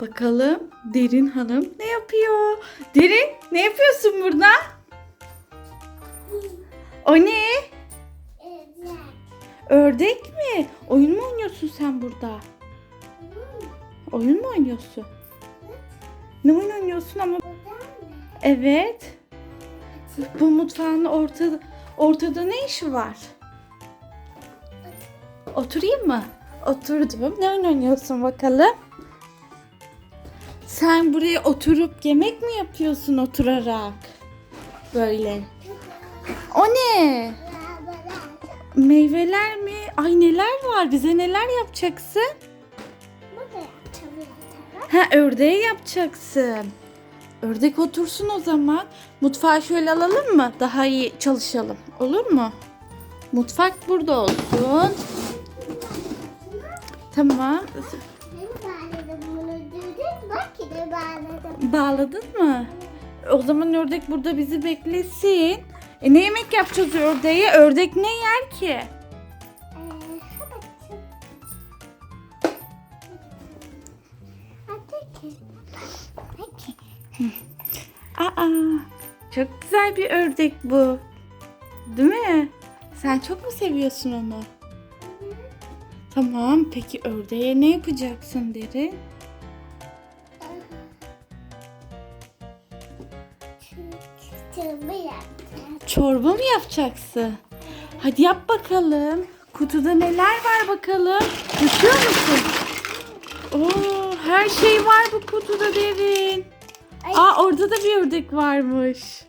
Bakalım Derin Hanım ne yapıyor? Derin ne yapıyorsun burada? O ne? Evet. Ördek mi? Oyun mu oynuyorsun sen burada? Oyun mu oynuyorsun? Ne oyun oynuyorsun ama? Evet. Bu mutfağın ortada, ortada ne işi var? Oturayım mı? Oturdum. Ne oyun oynuyorsun bakalım? Sen buraya oturup yemek mi yapıyorsun oturarak? Böyle. O ne? Meyveler mi? Ay neler var? Bize neler yapacaksın? Ha ördeği yapacaksın. Ördek otursun o zaman. Mutfağı şöyle alalım mı? Daha iyi çalışalım. Olur mu? Mutfak burada olsun. Tamam. Bağladın mı? O zaman ördek burada bizi beklesin. E ne yemek yapacağız ördeğe? Ördek ne yer ki? Aa, çok güzel bir ördek bu. Değil mi? Sen çok mu seviyorsun onu? Tamam, peki ördeğe ne yapacaksın derin? Çorba mı yapacaksın? Hadi yap bakalım. Kutuda neler var bakalım. Düşüyor musun? Oo, her şey var bu kutuda derin. Aa orada da bir ördek varmış.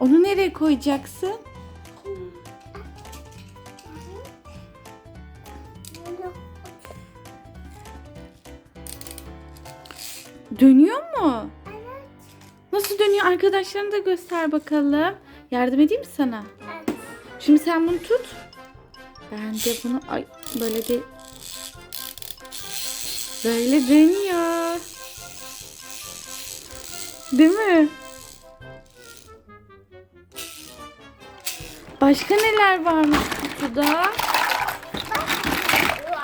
Onu nereye koyacaksın? Dönüyor mu? Nasıl dönüyor? Arkadaşlarına da göster bakalım. Yardım edeyim mi sana? Şimdi sen bunu tut. Ben de bunu ay böyle bir böyle dönüyor. Değil mi? Başka neler varmış kutuda?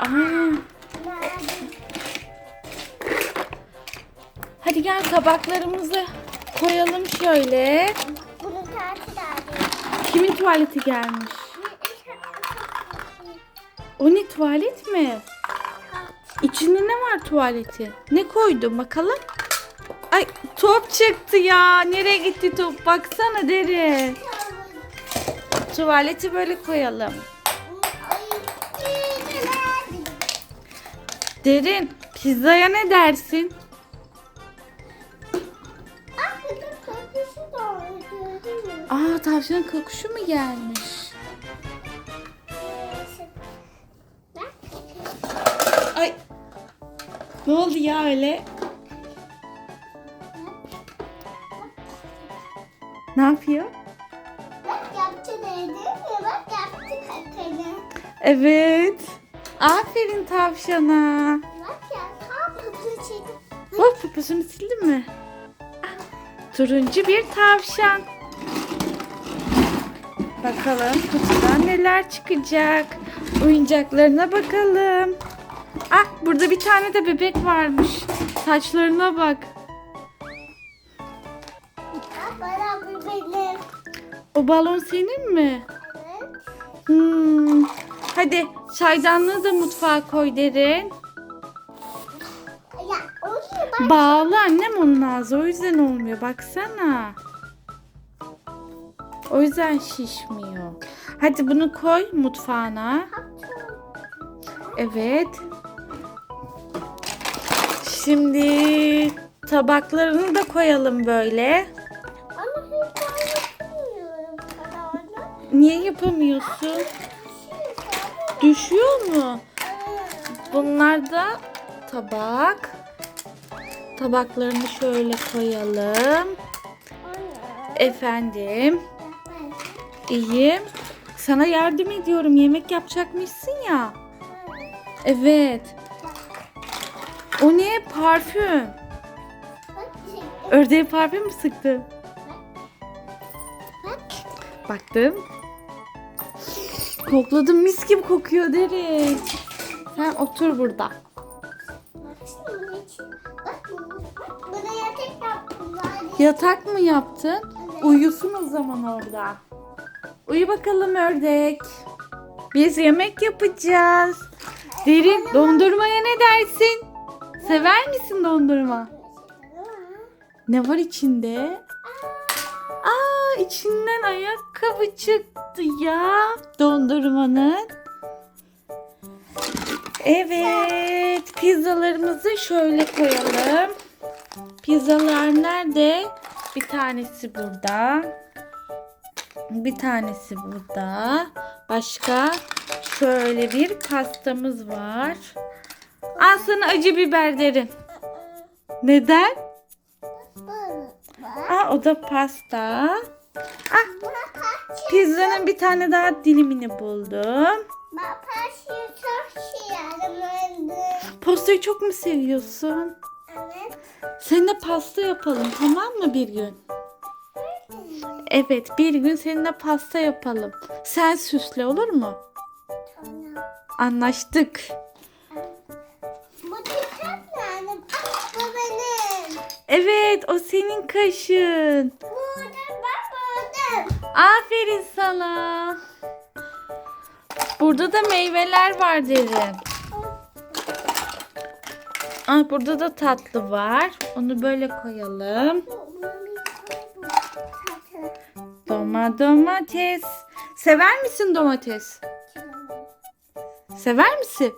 Aa, hadi gel tabaklarımızı koyalım şöyle. Bunu tatil abi. Kimin tuvaleti gelmiş? O ne tuvalet mi? İçinde ne var tuvaleti? Ne koydun bakalım? Ay top çıktı ya. Nereye gitti top? Baksana deri. Tuvaleti böyle koyalım. Derin pizzaya ne dersin? Aa tavşanın kokuşu mu gelmiş? Ay. Ne oldu ya öyle? Ne yapıyor? Bak yaptı dedi? Bak yaptı kakanı. Evet. Aferin tavşana. Bak ya tam kapı çekti. Bak poposunu sildin mi? Turuncu bir tavşan. Bakalım kutudan neler çıkacak. Oyuncaklarına bakalım. Ah burada bir tane de bebek varmış. Saçlarına bak. O balon senin mi? Evet. Hmm. Hadi çaydanlığı da mutfağa koy derin. Bağlı annem onun ağzı o yüzden olmuyor baksana. O yüzden şişmiyor. Hadi bunu koy mutfağına. Evet. Şimdi tabaklarını da koyalım böyle. Ama hiç yapamıyorum. Niye yapamıyorsun? Düşüyor mu? Bunlar da tabak. Tabaklarını şöyle koyalım. Efendim. İyiyim. Sana yardım ediyorum. Yemek yapacakmışsın ya. Evet. O ne? Parfüm. Ördeğe parfüm mü sıktı? Baktım. Kokladım mis gibi kokuyor derin. Sen otur burada. Yatak mı yaptın? Uyusun o zaman orada. Uyu bakalım ördek. Biz yemek yapacağız. Derin dondurmaya ne dersin? Sever misin dondurma? Ne var içinde? Aa içinden ayakkabı çıktı ya dondurmanın. Evet pizzalarımızı şöyle koyalım. Pizzalar nerede? Bir tanesi burada. Bir tanesi burada. Başka şöyle bir pastamız var. Al sana acı biber derin. Neden? Aa o da pasta. Ah pizzanın bir tane daha dilimini buldum. Pastayı çok mu seviyorsun? Evet. Seninle pasta yapalım tamam mı bir gün? Evet bir gün seninle pasta yapalım. Sen süsle olur mu? Tamam. Anlaştık. Bu kitap yani. Ah, bu benim. Evet o senin kaşın. Bak. Aferin sana. Burada da meyveler var derim. Ah burada da tatlı var. Onu böyle koyalım. Doma domates. Sever misin domates? Sever misin?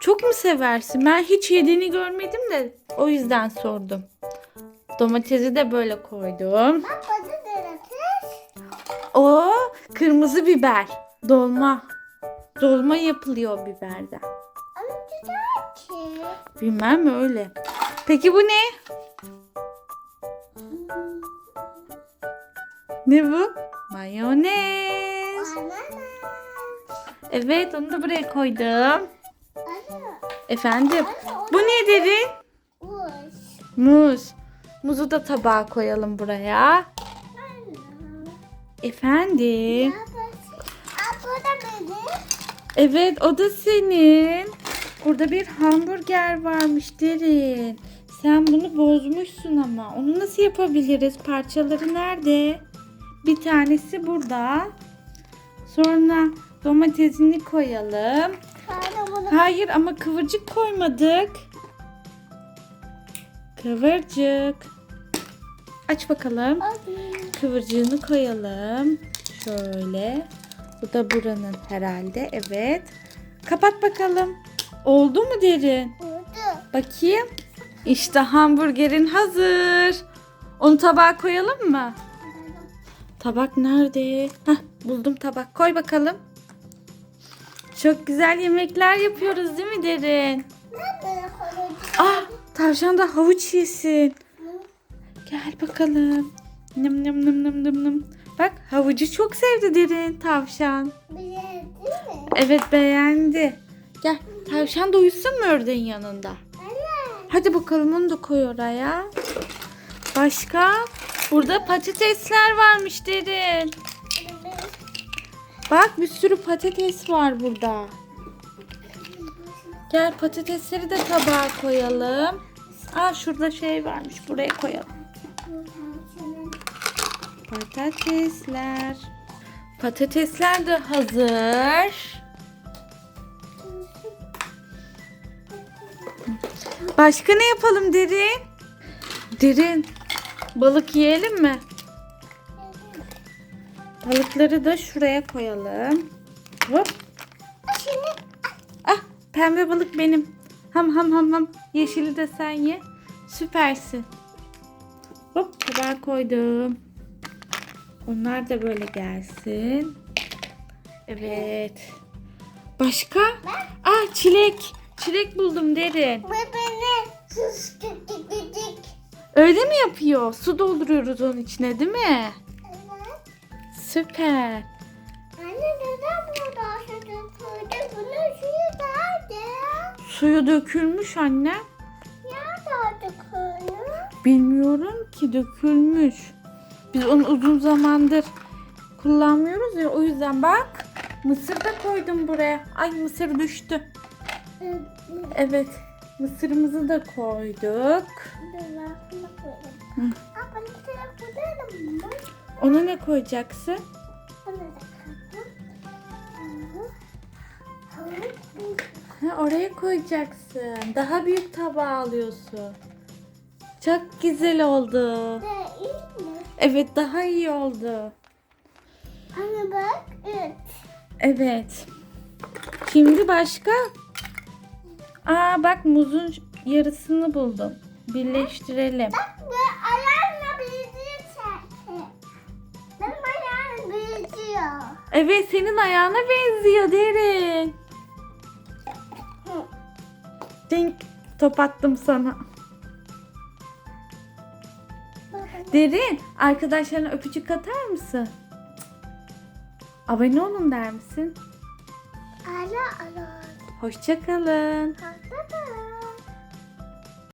Çok mu seversin? Ben hiç yediğini görmedim de o yüzden sordum. Domatesi de böyle koydum. Bak da kız. O kırmızı biber. Dolma. Dolma yapılıyor biberden. Ama güzel ki. Bilmem öyle. Peki bu ne? Ne bu? Mayonez. Evet onu da buraya koydum. Ana. Efendim. Bu ne derin? Uş. Muz. Muzu da tabağa koyalım buraya. Efendim. Evet o da senin. Burada bir hamburger varmış derin. Sen bunu bozmuşsun ama. Onu nasıl yapabiliriz? Parçaları nerede? Bir tanesi burada. Sonra domatesini koyalım. Bunu Hayır ama kıvırcık koymadık. Kıvırcık. Aç bakalım. alayım. Kıvırcığını koyalım. Şöyle. Bu da buranın herhalde. Evet. Kapat bakalım. Oldu mu derin? Burada. Bakayım. İşte hamburgerin hazır. Onu tabağa koyalım mı? Tabak nerede? Hah, buldum tabak. Koy bakalım. Çok güzel yemekler yapıyoruz değil mi derin? Ah, tavşan da havuç yesin. Gel bakalım. Nım nım nım nım nım nım. Bak havucu çok sevdi derin tavşan. Değil mi? Evet beğendi. Gel tavşan da uyusun mu ördeğin yanında? Hadi bakalım onu da koy oraya. Başka? Burada patatesler varmış derin. Bak bir sürü patates var burada. Gel patatesleri de tabağa koyalım. Aa şurada şey varmış buraya koyalım. Patatesler. Patatesler de hazır. Başka ne yapalım Derin? Derin. Balık yiyelim mi? Balıkları da şuraya koyalım. Hop. Ah pembe balık benim. Ham ham ham ham. Yeşili de sen ye. Süpersin. Hop tabağa koydum. Onlar da böyle gelsin. Evet. Başka? Ah çilek. Çilek buldum derin. bu benim. Öyle mi yapıyor? Su dolduruyoruz onun içine değil mi? Evet. Süper. Anne neden burada aşağıda koydun? Bunun suyu nerede? Suyu dökülmüş anne. Nerede koydun? Bilmiyorum ki dökülmüş. Biz onu uzun zamandır kullanmıyoruz ya o yüzden bak. Mısır da koydum buraya. Ay mısır düştü. Evet. Mısırımızı da koyduk. Dur Ona ne koyacaksın? Ha, oraya koyacaksın. Daha büyük tabağı alıyorsun. Çok güzel oldu. Evet daha iyi oldu. Hani bak üç. Evet. Şimdi başka? Aa bak muzun yarısını buldum. Birleştirelim. Bak bu ayağımla sen. Benim ayağım büyütüyor. Evet senin ayağına benziyor derin. Dink top attım sana. Derin arkadaşlarına öpücük atar mısın? Abone olun der misin? Ala ala. Hoşçakalın.